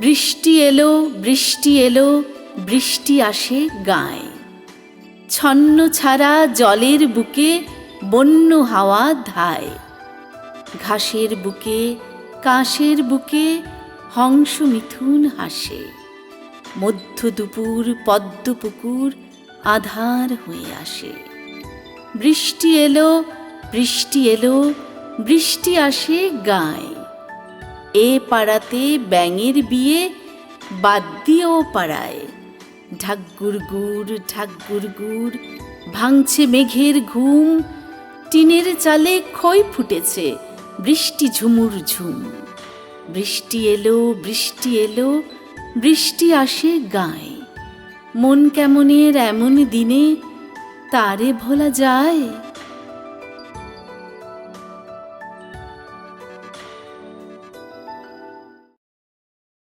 বৃষ্টি এলো বৃষ্টি এলো, বৃষ্টি আসে গায়ে। ছন্ন ছাড়া জলের বুকে বন্য হাওয়া ধায়। ঘাসের বুকে, কাঁসের বুকে হংস মিথুন হাসে। মধ্য দুপুর, পদ্ম পুকুর আধার হয়ে আসে। বৃষ্টি এলো বৃষ্টি এলো, বৃষ্টি আসে গায়ে। এ পাড়াতে ব্যাঙের বিয়ে, বাদ দিয়ে ও পাড়ায়। ঢাকগুর গুড় ঢাকগুর গুড়, ভাঙছে মেঘের ঘুম, টিনের চালে ক্ষয় ফুটেছে, বৃষ্টি ঝুমুর ঝুম। বৃষ্টি এলো বৃষ্টি এলো, বৃষ্টি আসে গায়ে। মন কেমনের এমন দিনে তারে ভোলা যায়?